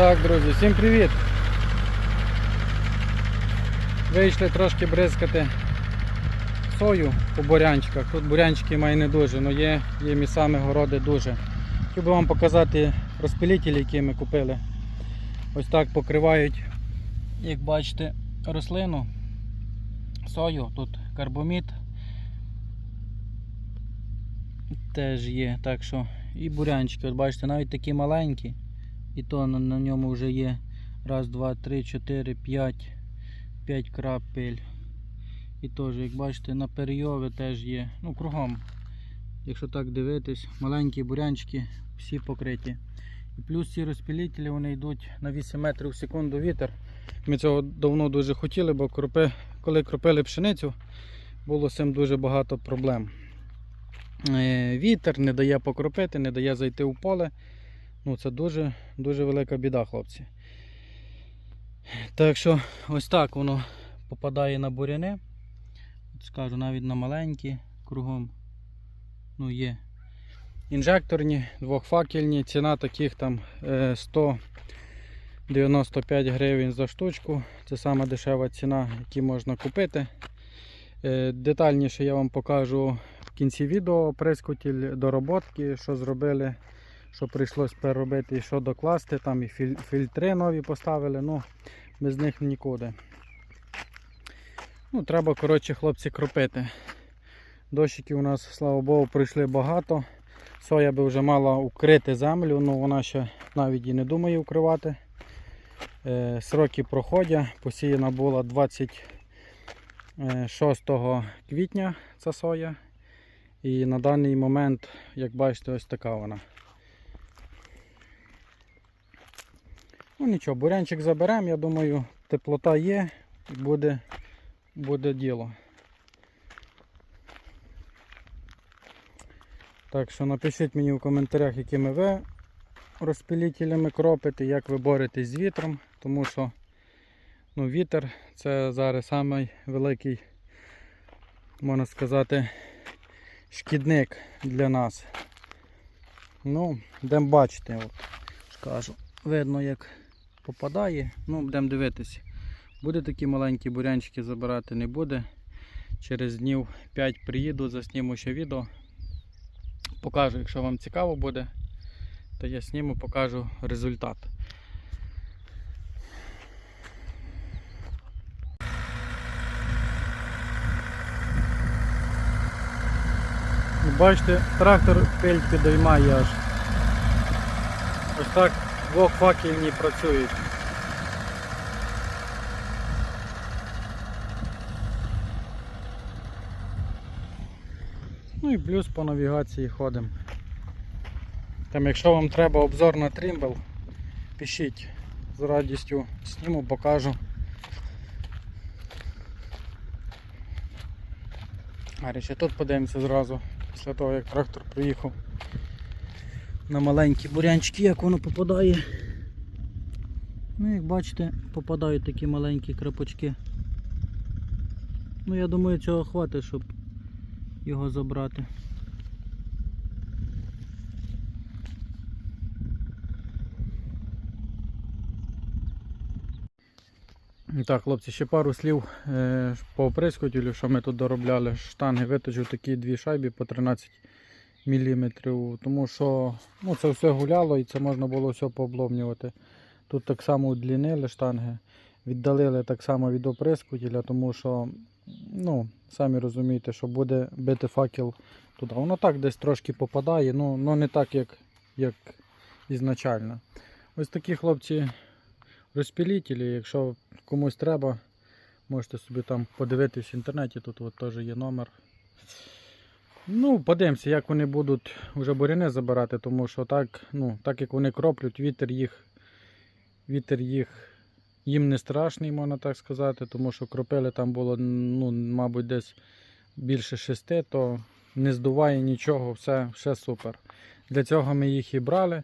Так, друзі, всім привіт! Вийшли трошки бризкати сою по бурянчиках. Тут бурянчики має не дуже, але є, є місцями городи дуже. Хотів би вам показати розпилітелі, які ми купили. Ось так покривають, як бачите, рослину, сою, тут карбомід теж є. Так що і бурянчики, от бачите, навіть такі маленькі. І то на, на ньому вже є раз, два, три, чотири, п'ять, п'ять крапель. І теж, як бачите, на перйові теж є. Ну, кругом. Якщо так дивитись, маленькі бурянчики всі покриті. І плюс ці розпилітелі вони йдуть на 8 метрів в секунду вітер. Ми цього давно дуже хотіли, бо кропи, коли кропили пшеницю, було з цим дуже багато проблем. Е, Вітер не дає покропити, не дає зайти у поле. Ну, це дуже, дуже велика біда, хлопці. Так що ось так воно попадає на буряни. От Скажу, навіть на маленькі кругом. Ну, є. Інжекторні, двохфакельні, ціна таких там е, 195 гривень за штучку. Це сама дешева ціна, яку можна купити. Е, Детальніше я вам покажу в кінці відео прискутіль дороботки, що зробили що прийшлось переробити і що докласти, там і фільтри нові поставили, ну без них нікуди. Ну, Треба, коротше, хлопці, кропити. Дощиків у нас, слава Богу, прийшли багато. Соя би вже мала укрити землю, але вона ще навіть і не думає укривати. Е, сроки проходять. Посіяна була 26 квітня ця соя. І на даний момент, як бачите, ось така вона. Ну нічого, бурянчик заберемо, я думаю, теплота є, буде, буде діло. Так що напишіть мені в коментарях, якими ви розпилітелями кропите, як ви боретесь з вітром, тому що ну, вітер це зараз самий великий, можна сказати, шкідник для нас. Ну, будемо бачити, от, скажу. Видно, як попадає. Ну, будемо дивитися. Буде такі маленькі бурянчики забирати, не буде. Через днів 5 приїду, засніму ще відео. Покажу, якщо вам цікаво буде, то я зніму, покажу результат. Бачите, трактор пельт підіймає аж. Ось так двохфакельні працюють. Ну і плюс по навігації ходимо. Там якщо вам треба обзор на тримбл, пишіть. З радістю зніму, покажу. А ще тут подивимося зразу, після того як трактор приїхав на маленькі бурянчики, як воно попадає. Ну, як бачите, попадають такі маленькі крапочки. Ну, я думаю, цього хватить, щоб його забрати. Так, хлопці, ще пару слів е, по оприскувателю, що ми тут доробляли. Штанги виточив такі дві шайби по 13 мм, тому що ну, це все гуляло і це можна було все пообломнювати. Тут так само удлінили штанги, віддалили так само від оприскувателя, тому що, ну, самі розумієте, що буде бити факел туди. Воно так десь трошки попадає, ну, ну не так, як, як ізначально. Ось такі хлопці розпілітелі, якщо комусь треба, можете собі там подивитись в інтернеті, тут от теж є номер. Ну, подивимося, як вони будуть вже буряни забирати, тому що так, ну, так як вони кроплють, вітер їх, вітер їх їм не страшний, можна так сказати, тому що кропили там було, ну, мабуть, десь більше шести, то не здуває нічого, все, все супер. Для цього ми їх і брали.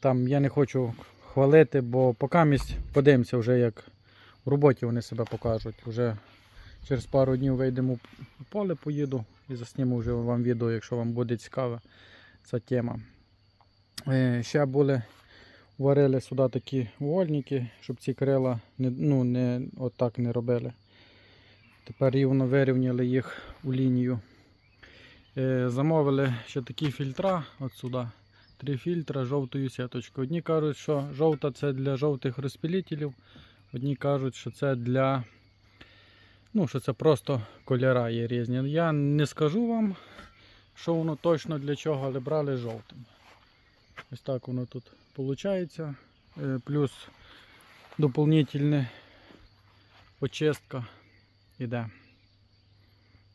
Там я не хочу хвалити, бо поки місць подивимося вже, як в роботі вони себе покажуть. Вже через пару днів вийдемо в поле, поїду і засніму вже вам відео, якщо вам буде цікава ця тема. Е, Ще були варили сюди такі вольники, щоб ці крила не, ну, не, отак не робили. Тепер рівно вирівняли їх у лінію. Е, замовили ще такі фільтра от сюди. Три фільтра жовтою сіточкою. Одні кажуть, що жовта це для жовтих розпилітелів, одні кажуть, що це для. Ну, що це просто кольора є різні. Я не скажу вам, що воно точно для чого, але брали жовтим. Ось так воно тут виходить. Плюс доповнительна очистка йде.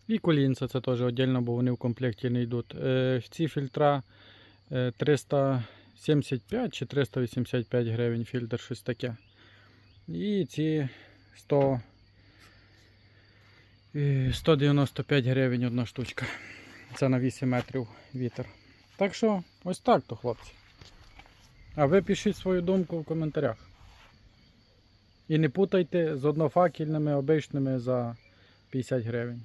І колінця це теж віддільно, бо вони в комплекті не йдуть. Е, ці фільтра е, 375 чи 385 гривень фільтр, щось таке. І ці 100, е, 195 гривень одна штучка. Це на 8 метрів вітер. Так що, ось так то, хлопці. А ви пишіть свою думку в коментарях. І не путайте з однофакільними обичними за 50 гривень.